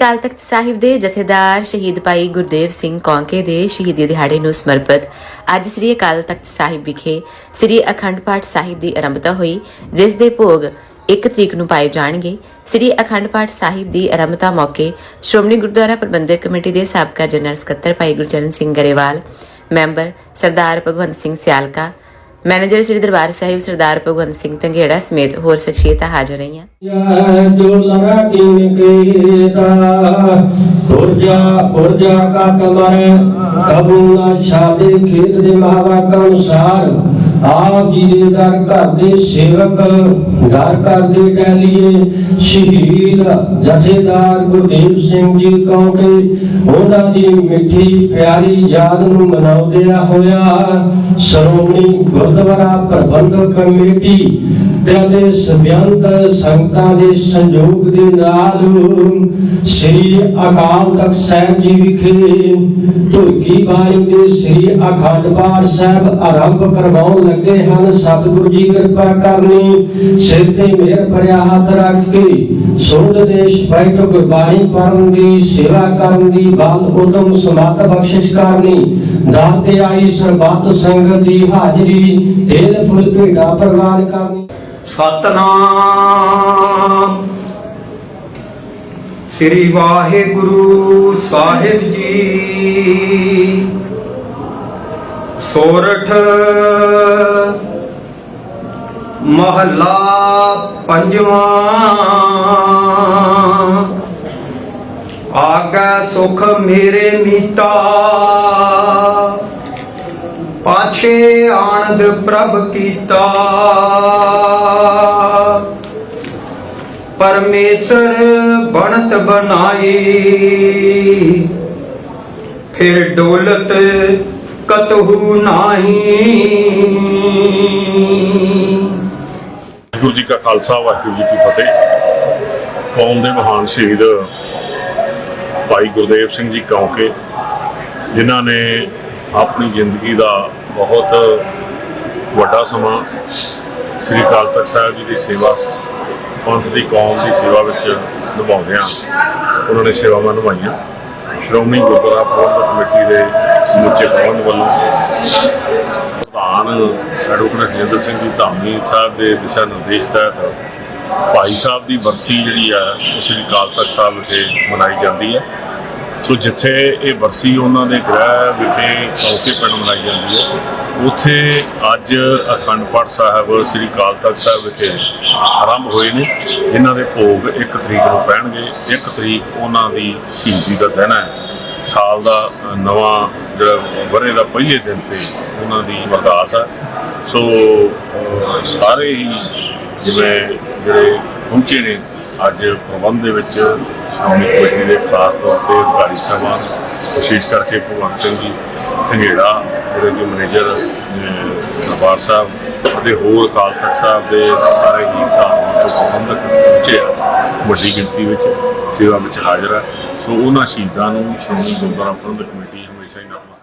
ਅਕਾਲ ਤਖਤ ਸਾਹਿਬ ਦੇ ਜਥੇਦਾਰ ਸ਼ਹੀਦ ਭਾਈ ਗੁਰਦੇਵ ਸਿੰਘ ਕੌਂਕੇ ਦੇ ਸ਼ਹੀਦੀ ਦਿਹਾੜੇ ਨੂੰ ਸਮਰਪਿਤ ਅੱਜ ਸ੍ਰੀ ਅਕਾਲ ਤਖਤ ਸਾਹਿਬ ਵਿਖੇ ਸ੍ਰੀ ਅਖੰਡ ਪਾਠ ਸਾਹਿਬ ਦੀ ਆਰੰਭਤਾ ਹੋਈ, ਜਿਸ ਦੇ ਭੋਗ 1 ਤਰੀਕ ਨੂੰ ਪਾਏ ਜਾਣਗੇ। ਸ੍ਰੀ ਅਖੰਡ ਪਾਠ ਸਾਹਿਬ ਦੀ ਆਰੰਭਤਾ ਮੌਕੇ ਸ਼੍ਰੋਮਣੀ ਗੁਰਦੁਆਰਾ ਪ੍ਰਬੰਧਕ ਕਮੇਟੀ ਦੇ ਸਾਬਕਾ ਜਨਰਲ ਸਕੱਤਰ ਭਾਈ ਗੁਰਚਰਨ ਸਿੰਘ ਗਰੇਵਾਲ, ਮੈਂਬਰ ਸਰਦਾਰ ਭਗਵੰਤ ਸਿੰਘ ਸਿਆਲਕਾ ਮੈਨੇਜਰ ਸ੍ਰੀ ਦਰਬਾਰ ਸਾਹਿਬ ਸਰਦਾਰ ਭਗਵੰਤ ਸਿੰਘ ਤੰਗੇੜਾ ਸਮੇਤ ਹੋਰ ਸ਼ਖਸੀਅਤਾਂ ਹਾਜ਼ਰ ਰਹੀਆਂ ਜੈ ਜੋ ਲੜਾ ਕੀਨ ਕੀਤਾ ਪੁਰਜਾ ਪੁਰਜਾ ਕਾ ਕਮਰ ਕਬੂ ਨਾ ਛਾੜੇ ਖੇਤ ਦੇ ਮਹਾਵਾਕ ਅਨੁਸਾਰ ਆਪ ਜੀ ਦੇ ਦਰ ਘਰ ਦੇ ਸੇਵਕ, ਦਰ ਘਰ ਦੇ ਡੈਲੀਏ ਸ਼ਹੀਦ ਜਥੇਦਾਰ ਗੁਰਦੇਵ ਸਿੰਘ ਜੀ ਕਹੋਗੇ ਉਹਨਾਂ ਦੀ ਮਿੱਠੀ ਪਿਆਰੀ ਯਾਦ ਨੂੰ ਮਨਾਉਂਦਿਆਂ ਹੋਇਆ ਸ਼੍ਰੋਮਣੀ ਗੁਰਦੁਆਰਾ ਪ੍ਰਬੰਧਕ ਕਮੇਟੀ ਅਤੇ ਸਬਿਆੰਤ ਸੰਗਤਾਂ ਦੇ ਸੰਯੋਗ ਦੇ ਨਾਲ ਸ੍ਰੀ ਅਕਾਲ ਤਖਤ ਸਾਹਿਬ ਜੀ ਵਿਖੇ ਧੁਰਕੀ ਬਾਣੀ ਦੇ ਸ੍ਰੀ ਅਖੰਡ ਪਾਠ ਸਾਹਿਬ ਆਰੰਭ ਕਰਵਾਉਣ ਲੱਗੇ ਹਨ। ਸਤਿਗੁਰੂ ਜੀ ਕਿਰਪਾ ਕਰਨੀ ਸਿਰ ਤੇ ਮਿਹਰ ਭਰਿਆ ਹੱਥ ਰੱਖ ਕੇ ਸੁਰਤ ਦੇ ਸਪੈਟ ਗੁਰਬਾਣੀ ਪੜਨ ਦੀ, ਸੇਵਾ ਕਰਨ ਦੀ, ਬਲ ਉਦਮ ਸਮਤ ਬਖਸ਼ਿਸ਼ ਕਰਨੀ ਦਰ ਤੇ ਆਈ ਸਰਬੱਤ ਸੰਗਤ ਦੀ ਹਾਜ਼ਰੀ, ਤੇਲ ਫੁੱਲ ਭੇਟਾ ਪ੍ਰਵਾਨ ਕਰਨੀ। ਸਤਨਾਮ। ਸ੍ਰੀ ਵਾਹਿਗੁਰੂ ਸਾਹਿਬ ਜੀ। ਸੋਰਠ ਮਹੱਲਾ ਪੰਜਵਾਂ। ਆਗਾ ਸੁਖ ਮੇਰੇ ਮੀਤਾ। ਪਾਛੇ ਆਨੰਦ ਪ੍ਰਭ ਕੀਤਾ। ਪਰਮੇਸ਼ਰ ਬਣਤ ਬਣਾਈ। ਫਿਰ ਡੋਲਤ ਕਤਹੂ ਨਾਹੀ। ਵਾਹਿਗੁਰੂ ਜੀ ਕਾ ਖਾਲਸਾ, ਵਾਹਿਗੁਰੂ ਜੀ ਕੀ ਫਤਿਹ। ਕੌਮ ਦੇ ਮਹਾਨ ਸ਼ਹੀਦ ਭਾਈ ਗੁਰਦੇਵ ਸਿੰਘ ਜੀ ਕੌਂਕੇ, ਜਿਨ੍ਹਾਂ ਨੇ ਆਪਣੀ ਜ਼ਿੰਦਗੀ ਦਾ ਬਹੁਤ ਵੱਡਾ ਸਮਾਂ ਸ੍ਰੀ ਅਕਾਲ ਤਖਤ ਸਾਹਿਬ ਜੀ ਦੀ ਸੇਵਾ, ਪੰਥ ਦੀ, ਕੌਮ ਦੀ ਸੇਵਾ ਵਿੱਚ ਨਿਭਾਉਂਦਿਆਂ ਉਹਨਾਂ ਨੇ ਸੇਵਾਵਾਂ ਨਿਭਾਈਆਂ। ਸ਼੍ਰੋਮਣੀ ਗੁਰਦੁਆਰਾ ਪ੍ਰਬੰਧਕ ਕਮੇਟੀ ਦੇ ਸਮੁੱਚੇ ਪ੍ਰਬੰਧ ਵੱਲੋਂ ਪ੍ਰਧਾਨ ਐਡਵੋਕੇਟ ਰਜਿੰਦਰ ਸਿੰਘ ਜੀ ਧਾਮੀ ਸਾਹਿਬ ਦੇ ਦਿਸ਼ਾ ਨਿਰਦੇਸ਼ ਤਹਿਤ ਭਾਈ ਸਾਹਿਬ ਦੀ ਵਰਸੀ ਜਿਹੜੀ ਆ, ਉਹ ਸ੍ਰੀ ਅਕਾਲ ਤਖਤ ਸਾਹਿਬ ਵਿਖੇ ਮਨਾਈ ਜਾਂਦੀ ਹੈ। ਸੋ ਜਿੱਥੇ ਇਹ ਵਰਸੀ ਉਹਨਾਂ ਦੇ ਗ੍ਰਹਿ ਵਿਖੇ ਕੌਕੇ ਪਿੰਡ ਮਨਾਈ ਜਾਂਦੀ ਹੈ। ਉੱਥੇ ਅੱਜ ਅਖੰਡ ਪਾਠ ਸਾਹਿਬ ਸ੍ਰੀ ਅਕਾਲ ਤਖਤ ਸਾਹਿਬ ਵਿਖੇ ਆਰੰਭ ਹੋਏ ਨੇ। ਇਹਨਾਂ ਦੇ ਭੋਗ 1 ਤਰੀਕ ਨੂੰ ਪੈਣਗੇ। 1 ਤਰੀਕ ਉਹਨਾਂ ਦੀ ਸ਼ਹੀਦੀ ਦਾ ਦਿਨ ਹੈ। ਸਾਲ ਦਾ ਨਵਾਂ ਜਿਹੜਾ ਵਰੇ ਦਾ ਪਹਿਲੇ ਦਿਨ ਤੇ ਉਹਨਾਂ ਦੀ ਅਰਦਾਸ ਆ। ਸੋ ਸਾਰੇ ਹੀ ਜਿਵੇਂ ਜਿਹੜੇ ਪਹੁੰਚੇ ਨੇ, ਅੱਜ ਪ੍ਰਬੰਧ ਦੇ ਵਿੱਚ ਸ਼੍ਰੋਮਣੀ ਕਮੇਟੀ ਦੇ ਖਾਸ ਤੌਰ ਤੇ ਅਧਿਕਾਰੀ ਸਾਹਿਬਾਨ ਵਿਸ਼ੇਸ਼ ਕਰਕੇ ਭਗਵੰਤ ਸਿੰਘ ਜੀ, ਧੰਗੇੜਾ, ਜਿਹੜੇ ਕਿ ਮੈਨੇਜਰ ਦਰਬਾਰ ਸਾਹਿਬ ਅਤੇ ਹੋਰ ਅਕਾਲ ਤਖਤ ਸਾਹਿਬ ਦੇ ਸਾਰੇ ਹੀ ਧਾਰਮਿਕ ਪ੍ਰਬੰਧਕ ਪਹੁੰਚੇ ਆ। ਵੱਡੀ ਗਿਣਤੀ ਵਿੱਚ ਸੇਵਾ ਵਿੱਚ ਹਾਜ਼ਰ ਆ। ਸੋ, ਉਹਨਾਂ ਸ਼ਹੀਦਾਂ ਨੂੰ Shiromani Gurdwara Prabandhak committee say not.